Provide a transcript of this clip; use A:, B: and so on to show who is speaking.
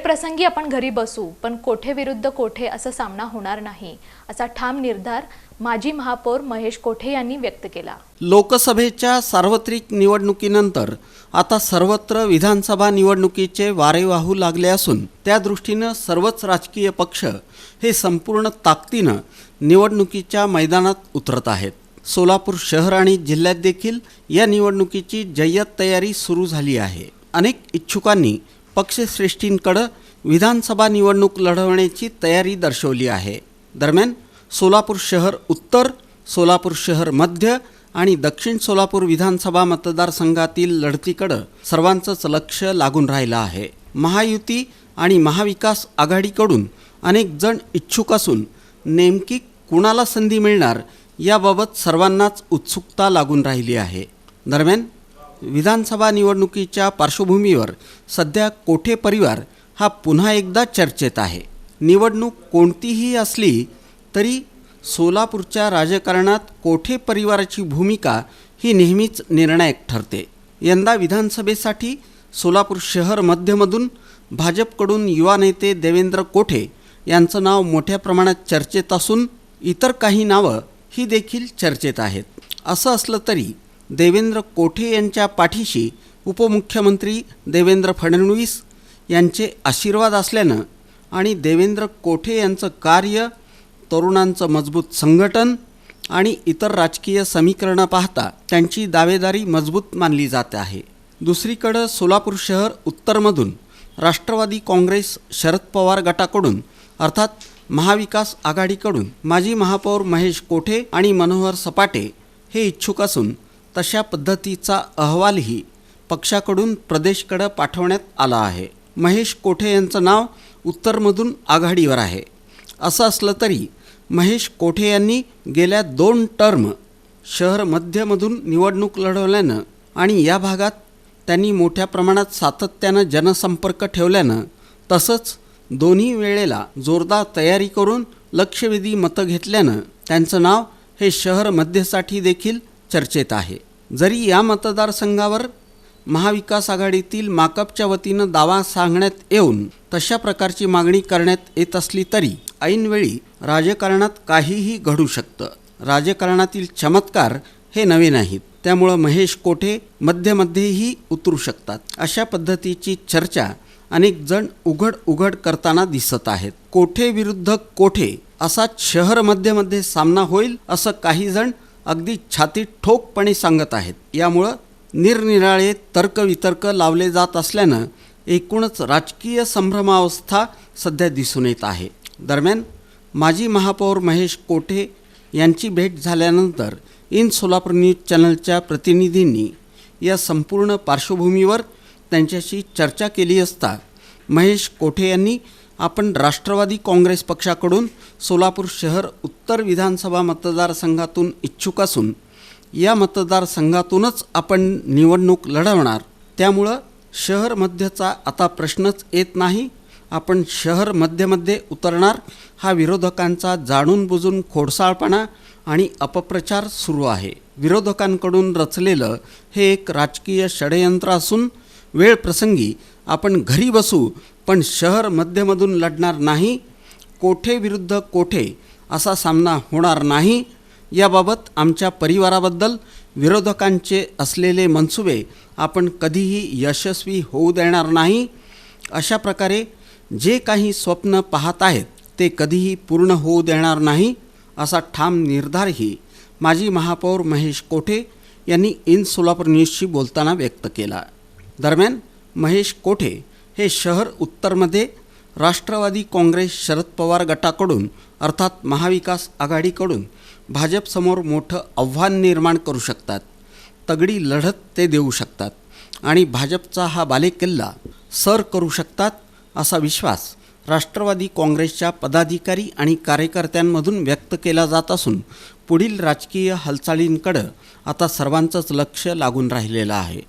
A: प्रसंगी आपण घरी बसू पण कोठे विरुद्ध कोठे असा सामना होणार नाही असा ठाम निर्धार माजी महापौर महेश कोठे यांनी व्यक्त केला.
B: लोकसभेच्या सार्वत्रिक निवडणुकीनंतर आता सर्वत्र विधानसभा निवडणुकीचे वारे वाहू लागले असून त्या दृष्टीनं सर्वच राजकीय पक्ष हे संपूर्ण ताकदीनं निवडणुकीच्या मैदानात उतरत आहेत. सोलापूर शहर आणि जिल्ह्यात देखील या निवडणुकीची जय्यत तयारी सुरू झाली आहे. अनेक इच्छुकांनी पक्षश्रेष्ठींकडं विधानसभा निवडणूक लढवण्याची तयारी दर्शवली आहे. दरम्यान सोलापूर शहर उत्तर सोलापूर शहर मध्य आणि दक्षिण सोलापूर विधानसभा मतदारसंघातील लढतीकडं सर्वांचंच लक्ष लागून राहिलं आहे. महायुती आणि महाविकास आघाडीकडून अनेक जण इच्छुक असून नेमकी कुणाला संधी मिळणार याबाबत सर्वांनाच उत्सुकता लागून राहिली आहे. दरम्यान विधानसभा निवडणुकीच्या पार्श्वभूमीवर सध्या कोठे परिवार हा पुन्हा एकदा चर्चेत आहे? निवडणूक कोणतीही असली तरी सोलापूरच्या राजकारणात कोठे परिवाराची भूमिका ही नेहमीच निर्णायक ठरते? यंदा विधानसभेसाठी सोलापूर शहर मध्यमधून भाजपकडून युवा नेते देवेंद्र कोठे यांचं नाव मोठ्या प्रमाणात चर्चेत असून इतर काही नावं ही देखील चर्चेत आहेत. असं असलं तरी देवेंद्र कोठे यांच्या पाठीशी उपमुख्यमंत्री देवेंद्र फडणवीस यांचे आशीर्वाद असल्यानं आणि देवेंद्र कोठे यांचं कार्य तरुणांचं मजबूत संघटन आणि इतर राजकीय समीकरणं पाहता त्यांची दावेदारी मजबूत मानली जात आहे. दुसरीकडं सोलापूर शहर उत्तरमधून राष्ट्रवादी काँग्रेस शरद पवार गटाकडून अर्थात महाविकास आघाडीकडून माजी महापौर महेश कोठे आणि मनोहर सपाटे हे इच्छुक असून तशा पद्धतीचा अहवालही पक्षाकडून प्रदेशकडं पाठवण्यात आला आहे. महेश कोठे यांचं नाव उत्तरमधून आघाडीवर आहे. असं असलं तरी महेश कोठे यांनी गेल्या दोन टर्म शहर मध्यमधून निवडणूक लढवल्यानं आणि या भागात त्यांनी मोठ्या प्रमाणात सातत्यानं जनसंपर्क ठेवल्यानं तसंच दोन्ही वेळेला जोरदार तयारी करून लक्षवेधी मतं घेतल्यानं त्यांचं नाव हे शहर मध्यसाठी देखील चर्चेत आहे. जरी या मतदारसंघावर महाविकास आघाडीतील माकपच्या वतीनं दावा सांगण्यात येऊन तशा प्रकारची मागणी करण्यात येत असली तरी ऐनवेळी राजकारणात काहीही घडू शकतं. राजकारणातील चमत्कार हे नवे नाहीत. त्यामुळं महेश कोठे मध्यमध्येही उतरू शकतात. अशा पद्धतीची चर्चा अनेक जण उघड उघड करताना दिसत आहेत. कोठे विरुद्ध कोठे असा शहर मध्यमध्ये सामना होईल असं काही जण अगदी छाती ठोकपणे सांगत आहेत. यामुळं निरनिराळे तर्कवितर्क लावले जात असल्यानं एकूणच राजकीय संभ्रमावस्था सध्या दिसून येत आहे. दरम्यान माजी महापौर महेश कोठे यांची भेट झाल्यानंतर इन सोलापूर न्यूज चॅनलच्या प्रतिनिधींनी या संपूर्ण पार्श्वभूमीवर त्यांच्याशी चर्चा केली असता महेश कोठे यांनी आपण राष्ट्रवादी काँग्रेस पक्षाकडून सोलापूर शहर उत्तर विधानसभा मतदारसंघातून इच्छुक असून या मतदारसंघातूनच आपण निवडणूक लढवणार. त्यामुळं शहर मध्यचा आता प्रश्नच येत नाही. आपण शहर मध्यमध्ये उतरणार हा विरोधकांचा जाणून बुजून खोडसाळपणा आणि अपप्रचार सुरू आहे. विरोधकांकडून रचलेलं हे एक राजकीय षडयंत्र असून वेळ प्रसंगी आपण घरी बसू पण शहर मध्यमधून लढणार नाही कोठे विरुद्ध कोठे असा सामना होणार नाही याबाबत आमच्या परिवाराबद्दल विरोधकांचे असलेले मनसुबे आपण कधीही यशस्वी होऊ देणार नाही. अशा प्रकारे जे काही स्वप्न पाहत आहेत ते कधीही पूर्ण होऊ देणार नाही असा ठाम निर्धारही माजी महापौर महेश कोठे यांनी इन सोलापूर न्यूजशी बोलताना व्यक्त केला. दरम्यान महेश कोठे हे शहर उत्तरमध्ये राष्ट्रवादी काँग्रेस शरद पवार गटाकडून अर्थात महाविकास आघाडीकडून भाजपसमोर मोठं आव्हान निर्माण करू शकतात तगडी लढत ते देऊ शकतात आणि भाजपचा हा बालेकिल्ला सर करू शकतात असा विश्वास राष्ट्रवादी काँग्रेसच्या पदाधिकारी आणि कार्यकर्त्यांमधून व्यक्त केला जात असून पुढील राजकीय हालचालींकडं आता सर्वांचंच लक्ष लागून राहिलेलं आहे.